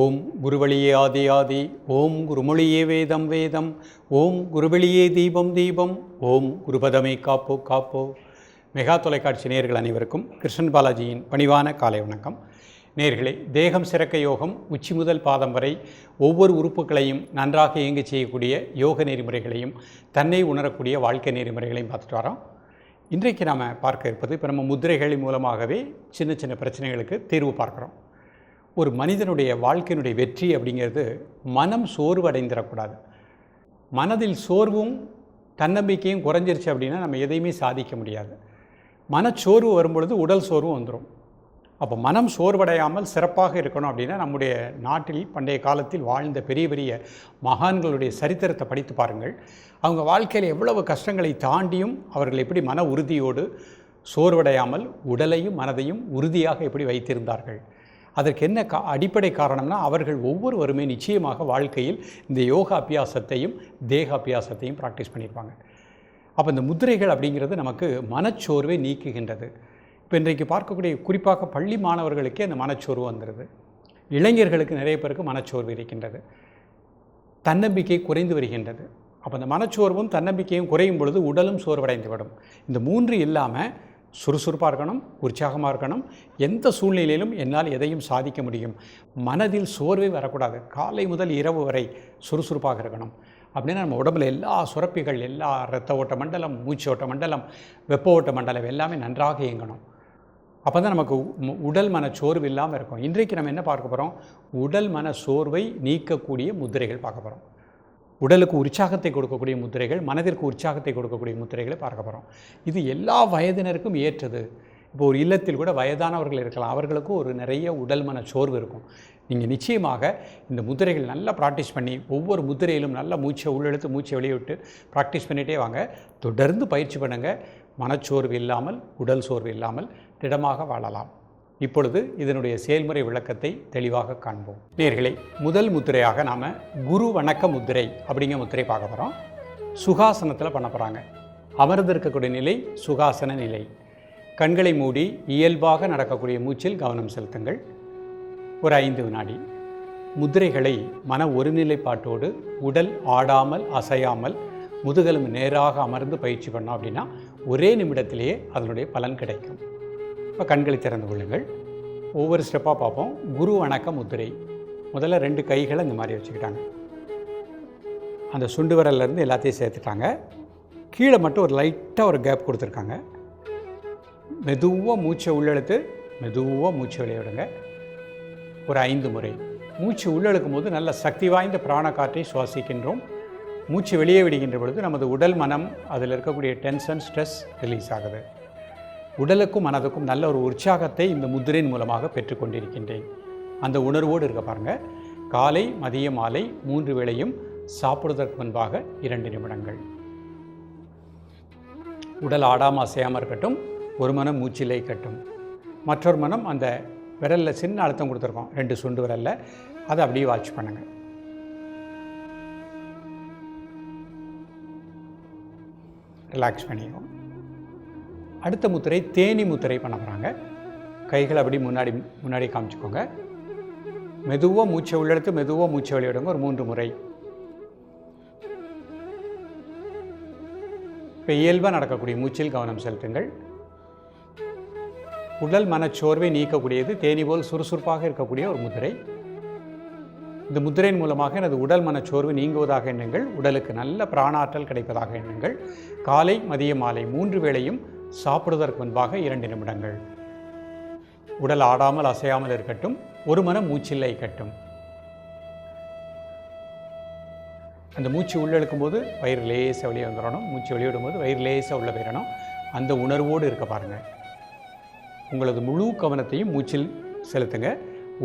ஓம் குருவழியே ஆதி ஆதி ஓம் குருமொழியே வேதம் வேதம் ஓம் குருவெளியே தீபம் தீபம் ஓம் குருபதமே காப்போ காப்போ. மெகா தொலைக்காட்சி நேர்கள் அனைவருக்கும் கிருஷ்ணன் பாலாஜியின் பணிவான காலை வணக்கம். நேர்களே தேகம் சிறக்க யோகம் உச்சி முதல் பாதம் வரை ஒவ்வொரு உறுப்புகளையும் நன்றாக இயங்கி செய்யக்கூடிய யோக நெறிமுறைகளையும் தன்னை உணரக்கூடிய வாழ்க்கை நெறிமுறைகளையும் பார்த்துட்டு வரோம். இன்றைக்கு நாம் பார்க்க இருப்பது இப்போ நம்ம முத்திரைகள் மூலமாகவே சின்ன சின்ன பிரச்சனைகளுக்கு தீர்வு பார்க்குறோம். ஒரு மனிதனுடைய வாழ்க்கையினுடைய வெற்றி அப்படிங்கிறது மனம் சோர்வடைந்திடக்கூடாது. மனதில் சோர்வும் தன்னம்பிக்கையும் குறைஞ்சிருச்சு அப்படின்னா நம்ம எதையுமே சாதிக்க முடியாது. மனச்சோர்வு வரும்பொழுது உடல் சோர்வு வந்துடும் அப்போ மனம் சோர்வடையாமல் சிறப்பாக இருக்கணும் அப்படின்னா நம்முடைய நாட்டில் பண்டைய காலத்தில் வாழ்ந்த பெரிய பெரிய மகான்களுடைய சரித்திரத்தை படித்து பாருங்கள். அவங்க வாழ்க்கையில் எவ்வளவு கஷ்டங்களை தாண்டியும் அவர்கள் எப்படி மன உறுதியோடு சோர்வடையாமல் உடலையும் மனதையும் உறுதியாக எப்படி வைத்திருந்தார்கள். அதற்கு என்ன கா அடிப்படை காரணம்னா அவர்கள் ஒவ்வொருவருமே நிச்சயமாக வாழ்க்கையில் இந்த யோகா அபியாசத்தையும் தேக அபியாசத்தையும் ப்ராக்டிஸ் பண்ணியிருப்பாங்க. அப்போ இந்த முதிரைகள் அப்படிங்கிறது நமக்கு மனச்சோர்வை நீக்குகின்றது. இப்போ இன்றைக்கு பார்க்கக்கூடிய குறிப்பாக பள்ளி மாணவர்களுக்கே அந்த மனச்சோர்வு வந்துடுது இளைஞர்களுக்கு நிறைய பேருக்கு மனச்சோர்வு இருக்கின்றது. தன்னம்பிக்கை குறைந்து வருகின்றது. அப்போ அந்த மனச்சோர்வும் தன்னம்பிக்கையும் குறையும் பொழுது உடலும் சோர்வடைந்து விடும். இந்த மூன்று இல்லாமல் சுறுசுறுப்பாக இருக்கணும் உற்சாகமாக இருக்கணும். எந்த சூழ்நிலையிலும் என்னால் எதையும் சாதிக்க முடியும். மனதில் சோர்வே வரக்கூடாது. காலை முதல் இரவு வரை சுறுசுறுப்பாக இருக்கணும். அப்படின்னா நம்ம உடம்புல எல்லா சுரப்பிகள் எல்லா இரத்த ஓட்ட மண்டலம் மூச்சு ஓட்ட மண்டலம் வெப்ப ஓட்ட மண்டலம் எல்லாமே நன்றாக இயங்கணும். அப்போ தான் நமக்கு உடல் மன சோர்வு இல்லாமல் இருக்கும். இன்றைக்கு நம்ம என்ன பார்க்க போகிறோம் உடல் மன சோர்வை நீக்கக்கூடிய முத்திரைகள் பார்க்க போகிறோம் உடலுக்கு உற்சாகத்தை கொடுக்கக்கூடிய முத்திரைகள் மனதிற்கு உற்சாகத்தை கொடுக்கக்கூடிய முத்திரைகளை பார்க்க போகிறோம் இது எல்லா வயதினருக்கும் ஏற்றது. இப்போ ஒரு இல்லத்தில் கூட வயதானவர்கள் இருக்கலாம். அவர்களுக்கும் ஒரு நிறைய உடல் மன சோர்வு இருக்கும். நீங்கள் நிச்சயமாக இந்த முதிரைகள் நல்லா ப்ராக்டிஸ் பண்ணி ஒவ்வொரு முத்திரையிலும் நல்லா மூச்சை உள்ளெழுத்து மூச்சை வெளியே விட்டு ப்ராக்டிஸ் பண்ணிகிட்டே வாங்க. தொடர்ந்து பயிற்சி பண்ணுங்கள் மனச்சோர்வு இல்லாமல் உடல் சோர்வு இல்லாமல் திடமாக வாழலாம். இப்பொழுது இதனுடைய செயல்முறை விளக்கத்தை தெளிவாக காண்போம். நேர்களை முதல் முத்திரையாக நாம் குரு வணக்க முத்திரை அப்படிங்கிற முத்திரை பார்க்க போகிறோம் சுகாசனத்தில் பண்ண போகிறாங்க அமர்ந்திருக்கக்கூடிய நிலை சுகாசன நிலை. கண்களை மூடி இயல்பாக நடக்கக்கூடிய மூச்சில் கவனம் செலுத்துங்கள். ஒரு ஐந்து வினாடி. முத்திரைகளை மன ஒருநிலைப்பாட்டோடு உடல் ஆடாமல் அசையாமல் முதுகெலும்பு நேராக அமர்ந்து பயிற்சி பண்ணோம் அப்படின்னா ஒரே நிமிடத்திலேயே அதனுடைய பலன் கிடைக்கும். இப்போ கண்களை திறந்து கொள்ளுங்கள். ஒவ்வொரு ஸ்டெப்பாக பார்ப்போம். குரு வணக்க முத்திரை முதல்ல ரெண்டு கைகளை இந்த மாதிரி வச்சுக்கிட்டாங்க. அந்த சுண்டு விரல்ல இருந்து எல்லாத்தையும் சேர்த்துட்டாங்க. கீழே மட்டும் ஒரு லைட்டாக ஒரு கேப் கொடுத்துருக்காங்க. மெதுவாக மூச்சை உள்ளெழுத்து மெதுவாக மூச்சு வெளியே விடுங்க. ஒரு ஐந்து முறை. மூச்சு உள்ளெழுக்கும் போது நல்ல சக்தி வாய்ந்த பிராண காற்றை சுவாசிக்கின்றோம். மூச்சு வெளியே விடுகின்ற பொழுது நமது உடல் மனம் அதில் இருக்கக்கூடிய டென்ஷன் ஸ்ட்ரெஸ் ரிலீஸ் ஆகுது. உடலுக்கும் மனதுக்கும் நல்ல ஒரு உற்சாகத்தை இந்த முத்திரையின் மூலமாக பெற்றுக்கொண்டிருக்கின்றேன். அந்த உணர்வோடு இருக்க பாருங்கள் காலை மதிய மாலை மூன்று வேளையும் சாப்பிடுவதற்கு முன்பாக இரண்டு நிமிடங்கள். உடல் ஆடாமல் அசையாமல் இருக்கட்டும் ஒரு மனம் மூச்சிலே கட்டும் மற்றொரு மனம் அந்த விரலில் சின்ன அழுத்தம் கொடுத்துருக்கோம். ரெண்டு சுண்டு விரலில். அதை அப்படியே வாட்ச் பண்ணுங்கள் ரிலாக்ஸ் பண்ணிடுவோம். அடுத்த முத்திரை தேனி முத்திரை பண்ண போகிறாங்க கைகள் அப்படி முன்னாடி முன்னாடி காமிச்சுக்கோங்க. மெதுவாக மூச்சை உள்ளெடுத்து மெதுவாக மூச்சை வெளியிடுங்க. ஒரு மூன்று முறை. இப்போ இயல்பாக நடக்கக்கூடிய மூச்சில் கவனம் செலுத்துங்கள். உடல் மனச்சோர்வை நீக்கக்கூடியது தேனி போல் சுறுசுறுப்பாக இருக்கக்கூடிய ஒரு முதிரை இந்த முத்திரையின் மூலமாக எனது உடல் மனச்சோர்வு நீங்குவதாக எண்ணுங்கள். உடலுக்கு நல்ல பிராணாற்றல் கிடைப்பதாக எண்ணுங்கள். காலை மதிய மாலை மூன்று வேளையும் சாப்பிடுவதற்கு முன்பாக இரண்டு நிமிடங்கள். உடல் ஆடாமல் அசையாமல் இருக்கட்டும் ஒரு மனம் மூச்சில்லை கட்டும் அந்த மூச்சு உள்ளெழுக்கும் போது வயிறு லேசாக வெளியே வந்துடணும். மூச்சு வெளியிடும் போது வயிறு லேசாக உள்ள போயிடணும். அந்த உணர்வோடு இருக்க பாருங்கள் உங்களது முழு கவனத்தையும் மூச்சில் செலுத்துங்க.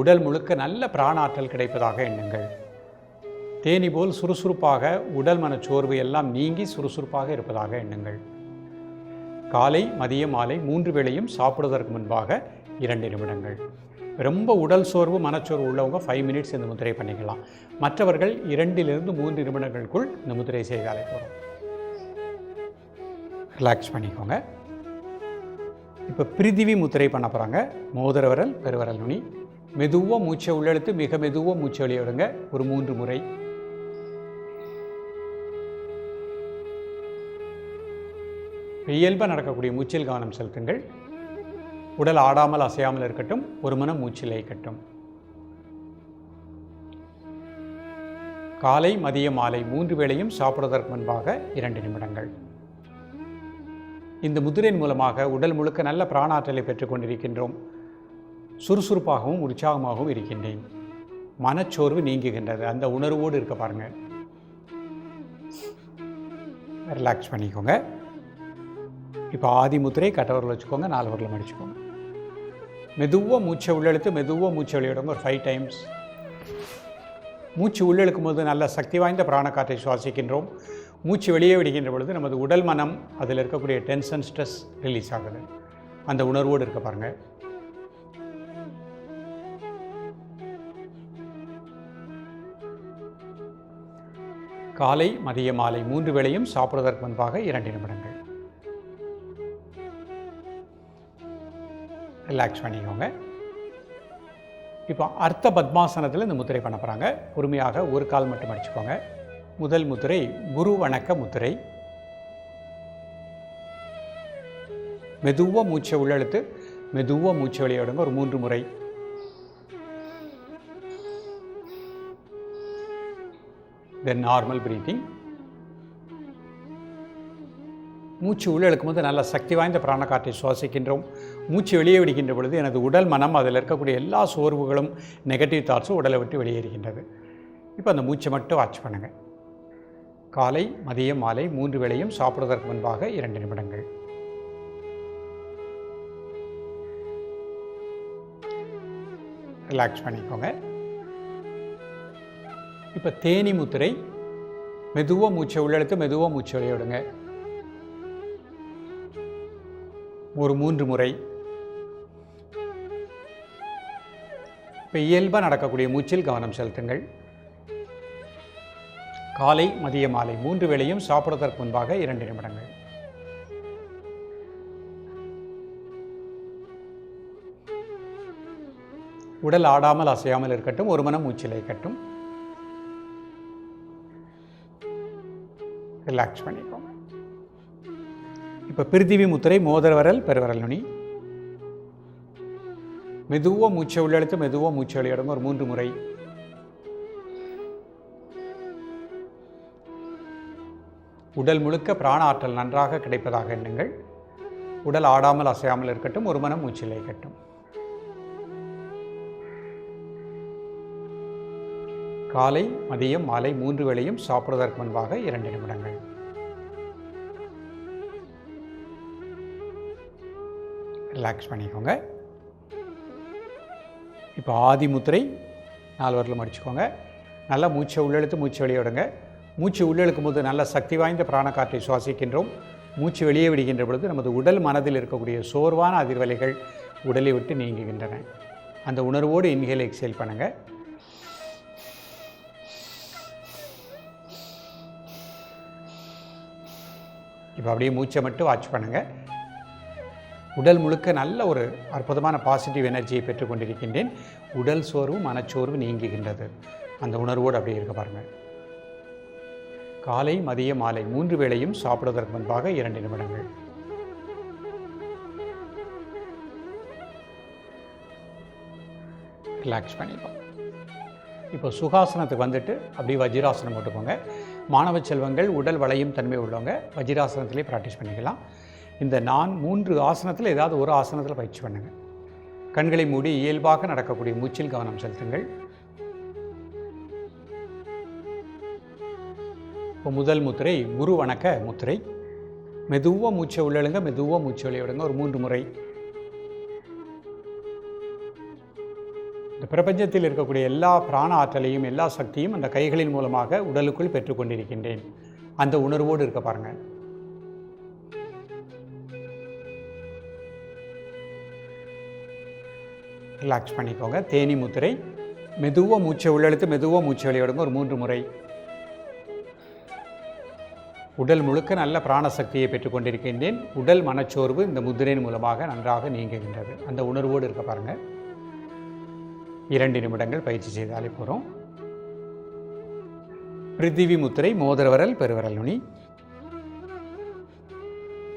உடல் முழுக்க நல்ல பிராணாற்றல் கிடைப்பதாக எண்ணுங்கள். தேனி போல் சுறுசுறுப்பாக உடல் மனச்சோர்வு எல்லாம் நீங்கி சுறுசுறுப்பாக இருப்பதாக எண்ணுங்கள். காலை மதிய மாலை மூன்று வேளையும் சாப்பிடுவதற்கு முன்பாக இரண்டு நிமிடங்கள். ரொம்ப உடல் சோர்வு மனச்சோர்வு உள்ளவங்க ஃபைவ் மினிட்ஸ் இந்த முத்திரை பண்ணிக்கலாம். மற்றவர்கள் இரண்டிலிருந்து மூன்று நிமிடங்களுக்குள் இந்த முத்திரை செய்தாலே போகிறோம் ரிலாக்ஸ் பண்ணிக்கோங்க. இப்போ பிரிதிவி முத்திரை பண்ண போகிறாங்க மோதிர விரல் பெருவிரல் நுனி. மெதுவாக மூச்சை உள்ளெழுத்து மிக மெதுவாக மூச்சை வெளியே விடுங்க. ஒரு மூன்று முறை. இயல்பாக நடக்கக்கூடிய மூச்சில் கவனம் செலுத்துங்கள். உடல் ஆடாமல் அசையாமல் இருக்கட்டும் ஒரு மனம் மூச்சில் இயக்கட்டும். காலை மதிய மாலை மூன்று வேளையும் சாப்பிடுவதற்கு முன்பாக இரண்டு நிமிடங்கள். இந்த முதிரையின் மூலமாக உடல் முழுக்க நல்ல பிராணாற்றலை பெற்றுக்கொண்டிருக்கின்றோம் சுறுசுறுப்பாகவும் உற்சாகமாகவும் இருக்கின்றேன். மனச்சோர்வு நீங்குகின்றது. அந்த உணர்வோடு இருக்க பாருங்கள் ரிலாக்ஸ் பண்ணிக்கோங்க. இப்போ ஆதி முத்திரை கட்டவரில் வச்சுக்கோங்க நாலு வரல மடிச்சுக்கோங்க மெதுவாக மூச்சை உள்ளெழுத்து மெதுவாக மூச்சை வெளியிடுங்க ஒரு ஃபைவ் டைம்ஸ் மூச்சு உள்ளெழுக்கும் போது நல்ல சக்தி வாய்ந்த பிராணக்காற்றை சுவாசிக்கின்றோம். மூச்சு வெளியே விடுகின்ற பொழுது நமது உடல் மனம் அதில் இருக்கக்கூடிய டென்ஷன் ஸ்ட்ரெஸ் ரிலீஸ் ஆகுது. அந்த உணர்வோடு இருக்க பாருங்கள் காலை மதிய மாலை மூன்று வேளையும் சாப்பிடுவதற்கு முன்பாக இரண்டு நிமிடங்கள். ரிலாக்ஸ் பண்ணிக்கோங்க. இப்போ அர்த்த பத்மாசனத்தில் இந்த முத்திரை பண்ண போகிறாங்க பொறுமையாக ஒரு கால் மட்டும் அடிச்சுக்கோங்க. முதல் முத்திரை குரு வணக்க முத்திரை. மெதுவாக மூச்சை உள்ளெழுத்து மெதுவாக மூச்சை வெளியிடுங்க ஒரு மூன்று முறை. தென் நார்மல் ப்ரீத்திங் மூச்சு உள்ளே இழுக்கும்போது நல்ல சக்தி வாய்ந்த பிராணக்காற்றை சுவாசிக்கின்றோம். மூச்சு வெளியே விடுகின்ற பொழுது எனது உடல் மனம் அதில் இருக்கக்கூடிய எல்லா சோர்வுகளும் நெகட்டிவ் தாட்ஸும் உடலை விட்டு வெளியேறுகின்றது. இப்போ அந்த மூச்சை மட்டும் வாட்ச் பண்ணுங்கள் காலை மதியம் மாலை மூன்று வேளையும் சாப்பிடுவதற்கு முன்பாக இரண்டு நிமிடங்கள். ரிலாக்ஸ் பண்ணிக்கோங்க. இப்போ தேனி முத்திரை மெதுவாக மூச்சை உள்ளெழுத்து மெதுவாக மூச்சை வெளியே விடுங்க. ஒரு மூன்று முறை. இப்போ இயல்பாக நடக்கக்கூடிய மூச்சில் கவனம் செலுத்துங்கள். காலை மதிய மாலை மூன்று வேளையும் சாப்பிடுவதற்கு முன்பாக இரண்டு நிமிடங்கள். உடல் ஆடாமல் அசையாமல் இருக்கட்டும் ஒரு மனம் மூச்சிலை இருக்கட்டும். ரிலாக்ஸ் பண்ணிக்கோங்க. இப்போ பிரித்திவி முத்திரை மோதரவரல் பெருவரல் நுனி. மெதுவாக மூச்சை உள்ளெழுத்து மெதுவாக மூச்சை வெளியிடுங்க ஒரு மூன்று முறை. உடல் முழுக்க பிராண ஆற்றல் நன்றாக கிடைப்பதாக எண்ணுங்கள். உடல் ஆடாமல் அசையாமல் இருக்கட்டும். ஒரு மனம் மூச்சில் இருக்கட்டும் காலை மதியம் மாலை மூன்று வேளையும் சாப்பிடுவதற்கு முன்பாக இரண்டு நிமிடங்கள். ரிலாக்ஸ் பண்ணிக்கோங்க. இப்போ ஆதி முத்திரை நாலு வரலும் அடிச்சுக்கோங்க நல்லா மூச்சை உள்ளெழுத்து மூச்சு வெளியே விடுங்க. மூச்சு உள்ளெழுக்கும் போது நல்ல சக்தி வாய்ந்த பிராணக்காற்றை சுவாசிக்கின்றோம். மூச்சு வெளியே விடுகின்ற பொழுது நமது உடல் மனதில் இருக்கக்கூடிய சோர்வான அதிர்வலைகள் உடலை விட்டு நீங்குகின்றன. அந்த உணர்வோடு இன்ஹேல் எக்ஸேல் பண்ணுங்கள் இப்போ அப்படியே மூச்சை மட்டும் வாட்ச் பண்ணுங்கள் உடல் முழுக்க நல்ல ஒரு அற்புதமான பாசிட்டிவ் எனர்ஜியை பெற்றுக்கொண்டிருக்கின்றேன். உடல் சோர்வு மனச்சோர்வு நீங்குகின்றது. அந்த உணர்வோடு அப்படியே இருக்க பாருங்கள் காலை மதிய மாலை மூன்று வேளையும் சாப்பிடுவதற்கு முன்பாக இரண்டு நிமிடங்கள். ரிலாக்ஸ் பண்ணிப்போம் இப்போ சுகாசனத்துக்கு வந்துட்டு அப்படியே வஜ்ராசனம் போட்டுக்கோங்க. மாணவ செல்வங்கள் உடல் வளையும் தன்மை உள்ளவங்க வஜ்ராசனத்திலே ப்ராக்டிஸ் பண்ணிக்கலாம். இந்த நான் மூன்று ஆசனத்தில் ஏதாவது ஒரு ஆசனத்தில் பயிற்சி பண்ணுங்கள் கண்களை மூடி இயல்பாக நடக்கக்கூடிய மூச்சில் கவனம் செலுத்துங்கள். இப்போ முதல் முத்திரை குரு வணக்க முத்திரை. மெதுவாக மூச்சை உள்ளழுங்க மெதுவாக மூச்சை வெளியே விடுங்க. ஒரு மூன்று முறை. இந்த பிரபஞ்சத்தில் இருக்கக்கூடிய எல்லா பிராண ஆற்றலையும் எல்லா சக்தியும் அந்த கைகளின் மூலமாக உடலுக்குள் பெற்றுக்கொண்டிருக்கின்றேன். அந்த உணர்வோடு இருக்க பாருங்கள். ரிலாக்ஸ் பண்ணிக்கோங்க. தேனி முத்திரை. மெதுவாக மூச்சை உள்ளெழுத்து மெதுவாக மூச்சை வெளியிடுங்க. ஒரு மூன்று முறை. உடல் முழுக்க நல்ல பிராணசக்தியை பெற்றுக்கொண்டிருக்கின்றேன் உடல் மனச்சோர்வு இந்த முத்திரையின் மூலமாக நன்றாக நீங்குகின்றது. அந்த உணர்வோடு இருக்க பாருங்கள் இரண்டு நிமிடங்கள் பயிற்சி செய்தாலே போகிறோம் பிரித்திவி முத்திரை மோதிரவரல் பெருவரல் நுனி.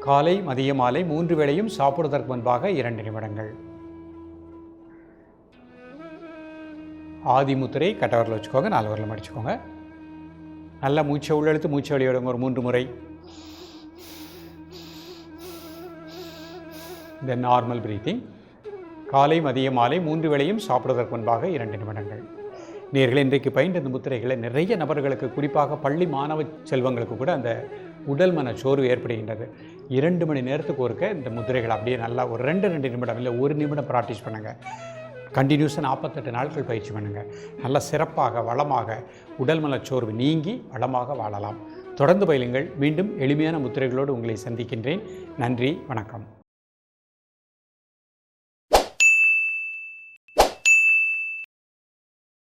காலை மதிய மாலை மூன்று வேளையும் சாப்பிடுவதற்கு முன்பாக இரண்டு நிமிடங்கள். ஆதிமுத்திரை கட்டவரில் வச்சுக்கோங்க நாலு வரல மடிச்சுக்கோங்க நல்லா மூச்சை உள்ளெழுத்து மூச்சை வெளியிடுங்க ஒரு மூன்று முறை. இந்த நார்மல் பிரீத்திங் காலை மதிய மாலை மூன்று வேளையும் சாப்பிடுவதற்கு முன்பாக இரண்டு நிமிடங்கள். நேர்கள் இன்றைக்கு பயின்ற இந்த முத்திரைகளை நிறைய நபர்களுக்கு குறிப்பாக பள்ளி மாணவ செல்வங்களுக்கு கூட அந்த உடல் மன சோர்வு ஏற்படுகின்றது. இரண்டு மணி நேரத்துக்கு ஒருக்க இந்த முத்திரைகள் அப்படியே நல்லா ஒரு ரெண்டு ரெண்டு நிமிடம் இல்லை ஒரு நிமிடம் ப்ராக்டிஸ் பண்ணுங்கள் கண்டினியூஸாக நாற்பத்தெட்டு நாட்கள் பயிற்சி பண்ணுங்கள் நல்ல சிறப்பாக வளமாக உடல் சோர்வு நீங்கி வளமாக வாழலாம். தொடர்ந்து பயிலுங்கள். மீண்டும் எளிமையான முத்திரைகளோடு உங்களை சந்திக்கின்றேன். நன்றி வணக்கம்.